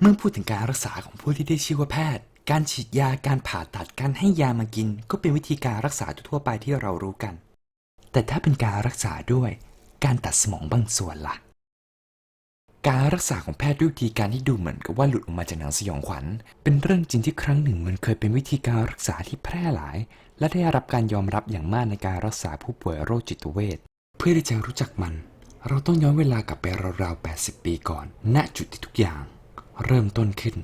เมื่อพูดถึงการรักษาของผู้ที่ได้ชื่อว่าแพทย์ การฉีดยาการผ่าตัดการให้ยามากิน ก็เป็นวิธีการรักษาทั่วไปที่เรารู้กัน แต่ถ้าเป็นการรักษาด้วย การตัดสมองบางส่วนล่ะ การรักษาของแพทย์ด้วยวิธีการที่ดูเหมือนกับว่าหลุดออกมาจากหนังสยองขวัญ เป็นเรื่องจริงที่ครั้งหนึ่งมันเคยเป็นวิธีการรักษาที่แพร่หลาย และได้รับการยอมรับอย่างมากในการรักษาผู้ป่วยโรคจิตเวชเพื่อที่จะรู้จักมัน เราต้องย้อนเวลากลับไปราวๆ80 ปีก่อน ณจุดที่ทุกอย่าง เริ่มต้นขึ้น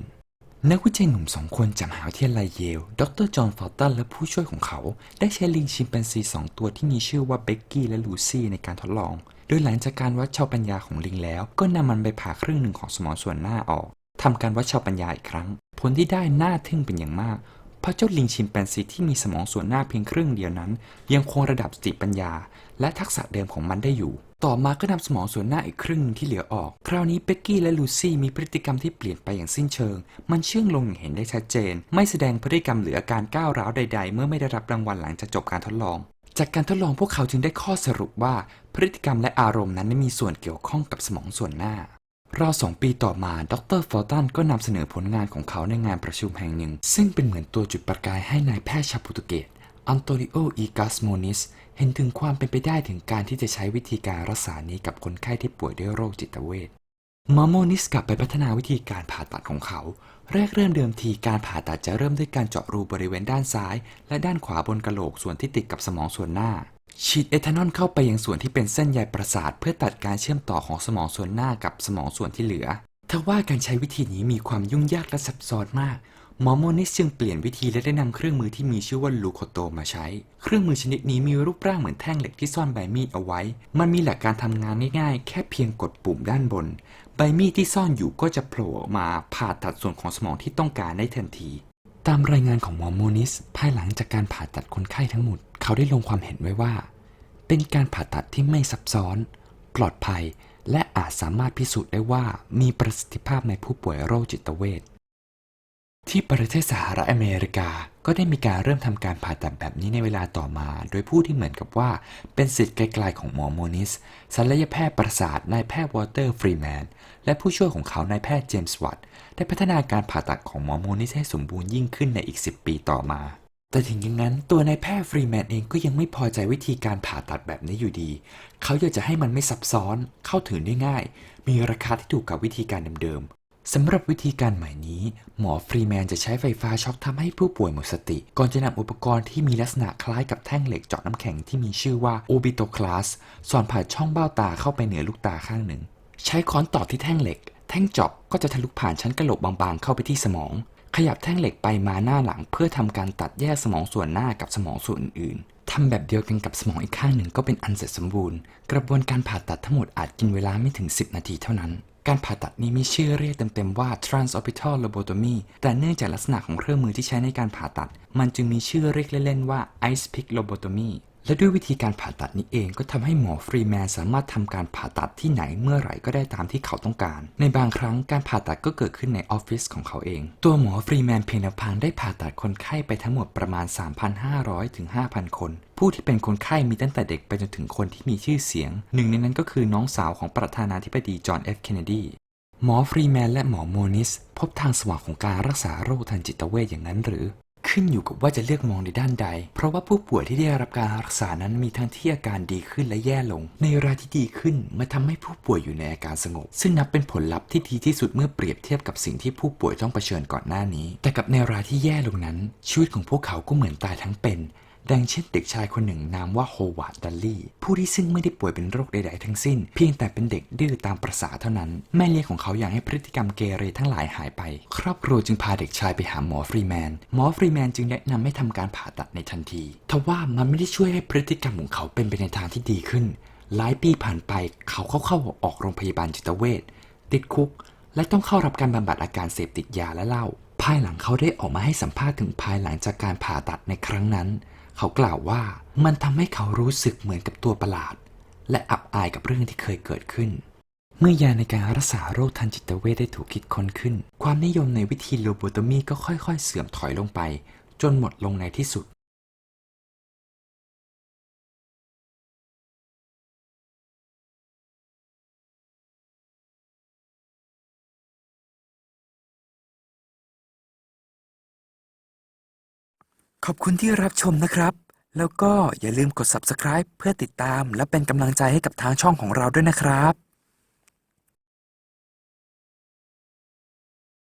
นักวิจัยหนุ่มสองคนจากมหาวิทยาลัยเยล ดรจอห์นฟอลตันและผู้ช่วยของเขา ได้ใช้ลิงชิมแปนซีสองตัวที่มีชื่อว่าเบกกี้และลูซี่ในการทดลอง โดยหลังจากการวัดชาวปัญญาของลิงแล้ว ก็นำมันไปผ่าครึ่งหนึ่งของสมองส่วนหน้าออกทำการวัดชาวปัญญาอีกครั้ง ผลที่ได้น่าทึ่งเป็นอย่างมาก เพราะเจ้าลิงชิมแปนซีที่มีสมองส่วนหน้าเพียงครึ่งเดียวนั้น ยังคงระดับสติปัญญา และทักษะเดิมของมันได้อยู่ ต่อมาก็นำสมองส่วนหน้าอีกครึ่งหนึ่งที่เหลือออก คราวนี้เบกกี้และลูซี่มีพฤติกรรมที่เปลี่ยนไปอย่างสิ้นเชิง มันเชื่องลงอย่างเห็นได้ชัดเจน ไม่แสดงพฤติกรรมหรืออาการก้าวร้าวใด ๆ เมื่อไม่ได้รับรางวัลหลังจากจบการทดลอง จากการทดลองพวกเขาจึงได้ข้อสรุปว่า พฤติกรรมและอารมณ์นั้นไม่มีส่วนเกี่ยวข้องกับสมองส่วนหน้าราวสองปีต่อมา ดรฟอร์ตันก็นำเสนอผลงานของเขาในงานประชุมแห่งหนึ่ง ซึ่งเป็นเหมือนตัวจุดประกายให้นายแพทย์ชาวโปรตุเกส อันโตนิโอ อีกาสโมนิส เห็นถึงความเป็นไปได้ถึงการที่จะใช้วิธีการรักษานี้กับคนไข้ที่ป่วยด้วยโรคจิตเวชมอโมนิสกลับไปพัฒนาวิธีการผ่าตัดของเขา แรกเริ่มเดิมทีการผ่าตัดจะเริ่มด้วยการเจาะรูบริเวณด้านซ้าย และด้านขวาบนกะโหลกส่วนที่ติดกับสมองส่วนหน้า ฉีดเอทานอลเข้าไปยังส่วนที่เป็นเส้นใยประสาท เพื่อตัดการเชื่อมต่อของสมองส่วนหน้ากับสมองส่วนที่เหลือทว่าการใช้วิธีนี้มีความยุ่งยากและซับซ้อนมาก มอโมนิสจึงเปลี่ยนวิธีและได้นำเครื่องมือที่มีชื่อว่าลูโคโตมาใช้ เครื่องมือชนิดนี้มีรูปร่างเหมือนแท่งเหล็กที่ซ่อนใบมีดเอาไว้ มันมีหลักการทำงานง่ายๆ แค่เพียงกดปุ่มด้านบน ใบมีดที่ซ่อนอยู่ก็จะโผล่มาผ่าตัดส่วนของสมองที่ต้องการได้ทันที ตามรายงานของหมอโมนิสภายหลังจากการผ่าตัดคนไข้ทั้งหมด เขาได้ลงความเห็นไว้ว่า เป็นการผ่าตัดที่ไม่ซับซ้อน ปลอดภัย และอาจสามารถพิสูจน์ได้ว่ามีประสิทธิภาพในผู้ป่วยโรคจิตเวช ที่ประเทศสหรัฐอเมริกา ก็ได้มีการเริ่มทำการผ่าตัดแบบนี้ในเวลาต่อมา โดยผู้ที่เหมือนกับว่า เป็นสิทธิ์ไกลๆของหมอโมนิสศัลยแพทย์ประสาทนายแพทย์วอเตอร์ฟรีแมน และผู้ช่วยของเขานายแพทย์เจมส์วัตต์ได้พัฒนาการผ่าตัดของหมอโมนิสให้สมบูรณ์ยิ่งขึ้นในอีก 10 ปีต่อมา แต่ถึงอย่างนั้น ตัวนายแพทย์ฟรีแมนเองก็ยังไม่พอใจวิธีการผ่าตัดแบบนี้อยู่ดี เขาอยากจะให้มันไม่ซับซ้อนเข้าถึงได้ง่าย มีราคาที่ถูกกับวิธีการเดิม สำหรับวิธีการใหม่นี้ หมอฟรีแมนจะใช้ไฟฟ้าช็อคทำให้ผู้ป่วยหมดสติ ก่อนจะนำอุปกรณ์ที่มีลักษณะคล้ายกับแท่งเหล็กเจาะน้ำแข็งที่มีชื่อว่า orbital class สอนผ่านช่องเบ้าตาเข้าไปเหนือลูกตาข้างหนึ่ง ใช้ค้อนตอกที่แท่งเหล็ก แท่งเจาะก็จะทะลุผ่านชั้นกระโหลกบางๆ เข้าไปที่สมอง ขยับแท่งเหล็กไปมาหน้าหลัง เพื่อทำการตัดแยกสมองส่วนหน้ากับสมองส่วนอื่นๆทำแบบเดียวกันกับสมองอีกข้างหนึ่งก็เป็นอันเสร็จสมบูรณ์ กระบวนการผ่าตัดทั้งหมดอาจกินเวลาไม่ถึง 10 นาทีเท่านั้น การผ่าตัดนี้มีชื่อเรียกเต็มๆว่า transorbital lobotomy แต่เนื่องจากลักษณะของเครื่องมือที่ใช้ในการผ่าตัด มันจึงมีชื่อเรียกเล่นๆว่า ice pick lobotomy และด้วยวิธีการผ่าตัดนี้เองก็ทำให้หมอฟรีแมนสามารถทำการผ่าตัดที่ไหนเมื่อไหร่ก็ได้ตามที่เขาต้องการ ในบางครั้งการผ่าตัดก็เกิดขึ้นในออฟฟิศของเขาเอง ตัวหมอฟรีแมนเพียงลำพังได้ผ่าตัดคนไข้ไปทั้งหมดประมาณ 3,500ถึง5,000 คน ผู้ที่เป็นคนไข้มีตั้งแต่เด็กไปจนถึงคนที่มีชื่อเสียง หนึ่งในนั้นก็คือน้องสาวของประธานาธิบดีจอห์นเอฟเคนเนดีหมอฟรีแมนและหมอโมนิส พบทางสว่างของการรักษาโรคทางจิตเวชอย่างนั้นหรือ ขึ้นอยู่กับว่าจะเลือกมองในด้านใด เพราะว่าผู้ป่วยที่ได้รับการรักษานั้นมีทั้งที่อาการดีขึ้นและแย่ลง ในรายที่ดีขึ้นมาทำให้ผู้ป่วยอยู่ในอาการสงบ ซึ่งนับเป็นผลลัพธ์ที่ดีที่สุดเมื่อเปรียบเทียบกับสิ่งที่ผู้ป่วยต้องเผชิญก่อนหน้านี้ แต่กับในรายที่แย่ลงนั้น ชีวิตของพวกเขาก็เหมือนตายทั้งเป็น ดังเช่นเด็กชายคนหนึ่งนามว่าโฮวาร์ดดัลลี่ผู้ที่ซึ่งไม่ได้ป่วยเป็นโรคใดๆทั้งสิ้น เพียงแต่เป็นเด็กดื้อตามประษาเท่านั้น แม่เลี้ยงของเขาอยากให้พฤติกรรมเกเรทั้งหลายหายไป ครอบครัวจึงพาเด็กชายไปหาหมอฟรีแมน หมอฟรีแมนจึงแนะนำให้ทำการผ่าตัดในทันทีทว่ามันไม่ได้ช่วยให้พฤติกรรมของเขาเป็นไปในทางที่ดีขึ้น หลายปีผ่านไปเขาเข้าเข้าออกโรงพยาบาลจิตเวชติดคุก และต้องเข้ารับการบำบัดอาการเสพติดยาและเหล้า ภายหลังเขาได้ออกมาให้สัมภาษณ์ถึงภายหลังจากการผ่าตัดในครั้งนั้น เขากล่าวว่ามันทำให้เขารู้สึกเหมือนกับตัวประหลาด และอับอายกับเรื่องที่เคยเกิดขึ้น เมื่อยาในการรักษาโรคทางจิตเวชได้ถูกคิดค้นขึ้น ความนิยมในวิธีโลโบตมีก็ค่อยๆ เสื่อมถอยลงไป จนหมดลงในที่สุด ขอบคุณที่รับชมนะครับ แล้วก็อย่าลืมกด subscribe เพื่อติดตามและเป็นกำลังใจให้กับทางช่องของเราด้วยนะครับ